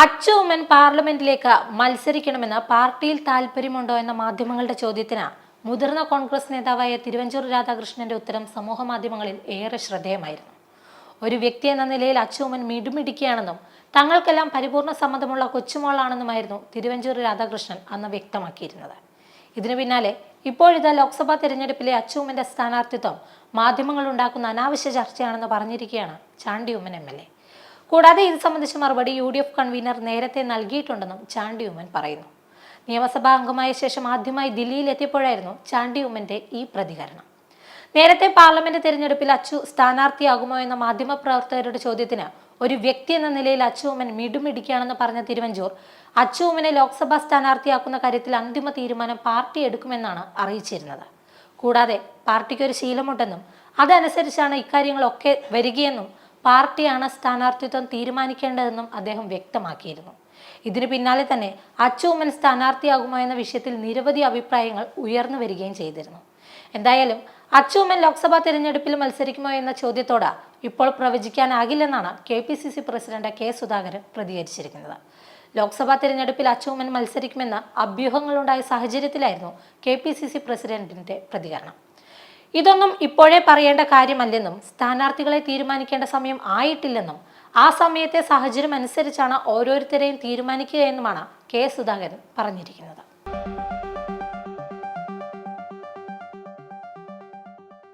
അച്ചുമ്മൻ പാർലമെന്റിലേക്ക് മത്സരിക്കണമെന്ന് പാർട്ടിയിൽ താല്പര്യമുണ്ടോ എന്ന മാധ്യമങ്ങളുടെ ചോദ്യത്തിന് മുതിർന്ന കോൺഗ്രസ് നേതാവായ തിരുവഞ്ചൂർ രാധാകൃഷ്ണന്റെ ഉത്തരം സമൂഹ മാധ്യമങ്ങളിൽ ഏറെ ശ്രദ്ധേയമായിരുന്നു. ഒരു വ്യക്തി എന്ന നിലയിൽ അച്ചുമ്മൻ മിടുമിടിക്കുകയാണെന്നും തങ്ങൾക്കെല്ലാം പരിപൂർണ സമ്മതമുള്ള കൊച്ചുമോളാണെന്നുമായിരുന്നു തിരുവഞ്ചൂർ രാധാകൃഷ്ണൻ അന്ന് വ്യക്തമാക്കിയിരുന്നത്. ഇതിനു പിന്നാലെ ഇപ്പോഴിതാ ലോക്സഭാ തെരഞ്ഞെടുപ്പിലെ അച്ചുമ്മന്റെ സ്ഥാനാർത്ഥിത്വം മാധ്യമങ്ങൾ ഉണ്ടാക്കുന്ന അനാവശ്യ ചർച്ചയാണെന്ന് പറഞ്ഞിരിക്കുകയാണ് Chandy Oommen M L A. കൂടാതെ ഇത് സംബന്ധിച്ച മറുപടി യു ഡി എഫ് കൺവീനർ നേരത്തെ നൽകിയിട്ടുണ്ടെന്നും ചാണ്ടി ഉമ്മൻ പറയുന്നു. നിയമസഭാ അംഗമായ ശേഷം ആദ്യമായി ദില്ലിയിൽ എത്തിയപ്പോഴായിരുന്നു ചാണ്ടി ഉമ്മന്റെ ഈ പ്രതികരണം. നേരത്തെ പാർലമെന്റ് തെരഞ്ഞെടുപ്പിൽ അച്ചു സ്ഥാനാർത്ഥിയാകുമോ എന്ന മാധ്യമപ്രവർത്തകരുടെ ചോദ്യത്തിന് ഒരു വ്യക്തി എന്ന നിലയിൽ അച്ചു ഉമ്മൻ മിടുമിടിക്കുകയാണെന്ന് പറഞ്ഞ തിരുവഞ്ചൂർ അച്ചു ഉമ്മനെ ലോക്സഭാ സ്ഥാനാർത്ഥിയാക്കുന്ന കാര്യത്തിൽ അന്തിമ തീരുമാനം പാർട്ടി എടുക്കുമെന്നാണ് അറിയിച്ചിരുന്നത്. കൂടാതെ പാർട്ടിക്ക് ഒരു ശീലമുണ്ടെന്നും അതനുസരിച്ചാണ് ഇക്കാര്യങ്ങളൊക്കെ വരികയെന്നും പാർട്ടിയാണ് സ്ഥാനാർത്ഥിത്വം തീരുമാനിക്കേണ്ടതെന്നും അദ്ദേഹം വ്യക്തമാക്കിയിരുന്നു. ഇതിന് പിന്നാലെ തന്നെ അച്ചുമൻ സ്ഥാനാർത്ഥിയാകുമോ എന്ന വിഷയത്തിൽ നിരവധി അഭിപ്രായങ്ങൾ ഉയർന്നു വരികയും ചെയ്തിരുന്നു. എന്തായാലും അച്ചൂമൻ ലോക്സഭാ തെരഞ്ഞെടുപ്പിൽ മത്സരിക്കുമോ എന്ന ചോദ്യത്തോട് ഇപ്പോൾ പ്രവചിക്കാനാകില്ലെന്നാണ് K P C C president K Sudhakaran പ്രതികരിച്ചിരിക്കുന്നത്. Lok Sabha തെരഞ്ഞെടുപ്പിൽ അച്ചൂമൻ മത്സരിക്കുമെന്ന അഭ്യൂഹങ്ങളുണ്ടായ സാഹചര്യത്തിലായിരുന്നു കെ പി സി സി പ്രസിഡന്റിന്റെ പ്രതികരണം. ഇതൊന്നും ഇപ്പോഴേ പറയേണ്ട കാര്യമല്ലെന്നും സ്ഥാനാർത്ഥികളെ തീരുമാനിക്കേണ്ട സമയം ആയിട്ടില്ലെന്നും ആ സമയത്തെ സാഹചര്യം അനുസരിച്ചാണ് ഓരോരുത്തരെയും തീരുമാനിക്കുക എന്നുമാണ് കെ സുധാകരൻ പറഞ്ഞിരിക്കുന്നത്.